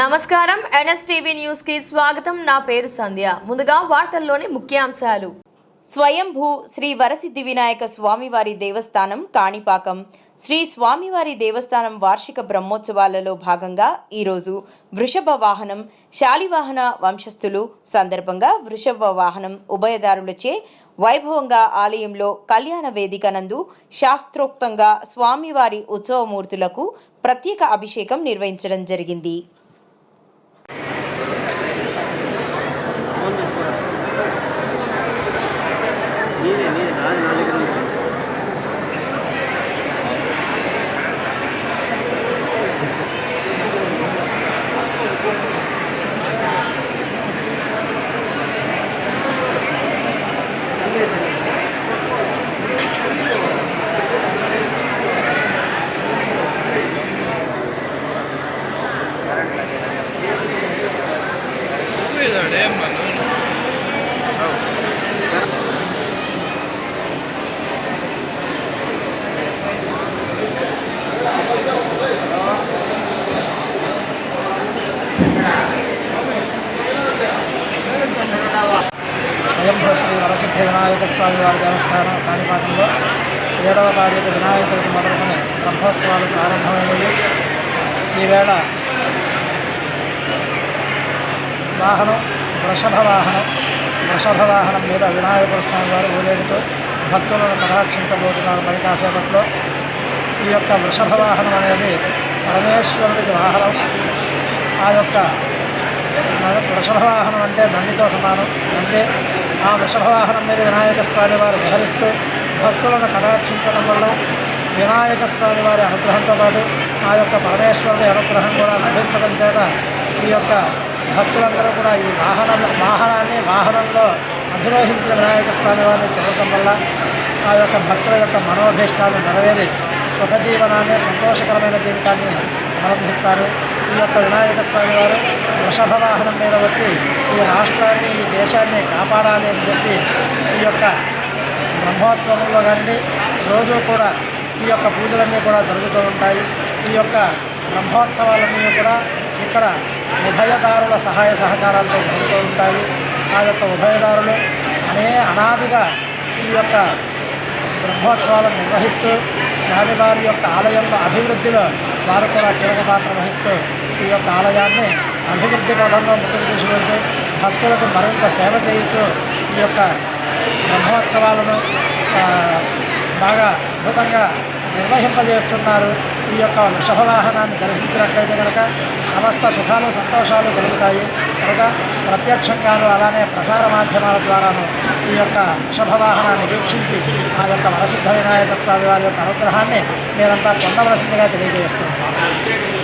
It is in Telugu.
నమస్కారం. ఎన్ఎస్టీవీ న్యూస్కి స్వాగతం. నా పేరు సంధ్య. ముందుగా వార్తల్లోని ముఖ్యాంశాలు. స్వయంభూ శ్రీ వరసిద్ధి వినాయక స్వామివారి దేవస్థానం కాణిపాకం. శ్రీ స్వామివారి దేవస్థానం వార్షిక బ్రహ్మోత్సవాలలో భాగంగా ఈరోజు వృషభ వాహనం శాలివాహన వంశస్థులు సందర్భంగా వృషభ వాహనం ఉభయదారులచే వైభవంగా ఆలయంలో కళ్యాణ వేదిక నందు శాస్త్రోక్తంగా స్వామివారి ఉత్సవమూర్తులకు ప్రత్యేక అభిషేకం నిర్వహించడం జరిగింది. నీదే నీదే నాది నా శ్రీ వినాయక స్వామి వారి దేవస్థానం కాణిపాకంలో ఏడవ తారీఖు వినాయక చవితి మొదలుకొని బ్రహ్మోత్సవాలు ప్రారంభమైనవి ఈవేళ వాహనం వృషభ వాహనం వృషభ వాహనం మీద వినాయకుల స్వామి వారు ఊరేగుతూ భక్తులను కటాక్షించబోతున్నారు మరి కాసేపట్లో ఈ యొక్క వృషభ వాహనం అనేది పరమేశ్వరుడికి వాహనం. ఆ యొక్క వృషభ వాహనం అంటే నందితో సమానం. నంది ఆ వృషభవాహనం మీద వినాయక స్వామి వారు విహరిస్తూ భక్తులను కటాక్షించడం వల్ల వినాయక స్వామి వారి అనుగ్రహంతో పాటు ఆ యొక్క పరమేశ్వరుడి అనుగ్రహం కూడా లభించడం చేత ఈ యొక్క భక్తులందరూ కూడా ఈ వాహన వాహనాన్ని వాహనంలో అధిరోహించిన వినాయక స్వామి వారిని చూడటం వల్ల ఆ యొక్క భక్తుల యొక్క మనోభీష్టాలు నెరవేరి సుఖజీవనాన్ని సంతోషకరమైన జీవితాన్ని ప్రారంభిస్తారు ఈ యొక్క వినాయక స్వామి వారు వృషభ వాహనం మీద వచ్చి ఈ రాష్ట్రాన్ని ఈ దేశాన్ని కాపాడాలి అని చెప్పి ఈ యొక్క బ్రహ్మోత్సవంలో కానీ రోజు కూడా ఈ యొక్క పూజలన్నీ కూడా జరుగుతూ ఉంటాయి. ఈ యొక్క బ్రహ్మోత్సవాలన్నీ కూడా ఇక్కడ ఉభయదారుల సహాయ సహకారాలతో జరుగుతూ ఉంటాయి. ఆ యొక్క ఉభయదారులు అనే అనాదిగా ఈ యొక్క బ్రహ్మోత్సవాలను నిర్వహిస్తూ స్వామివారి యొక్క ఆలయంలో అభివృద్ధిలో వారు కూడా కీలక పాత్ర వహిస్తూ ఈ యొక్క ఆలయాన్ని అభివృద్ధి పదంలో ముందుకు తీసుకుంటూ భక్తులకు మరింత సేవ చేయుతూ ఈ యొక్క బ్రహ్మోత్సవాలను బాగా అద్భుతంగా నిర్వహింపజేస్తున్నారు. ఈ యొక్క వృషభ వాహనాన్ని దర్శించినట్లయితే కనుక సమస్త సుఖాలు సంతోషాలు కలుగుతాయి. కనుక ప్రత్యక్షంగాను అలానే ప్రసార మాధ్యమాల ద్వారాను ఈ యొక్క వృషభవాహనాన్ని వీక్షించి ఆ యొక్క వరసిద్ధ వినాయక స్వామి వారి యొక్క అనుగ్రహాన్ని మీరంతా పొందవలసిందిగా తెలియజేస్తున్నాను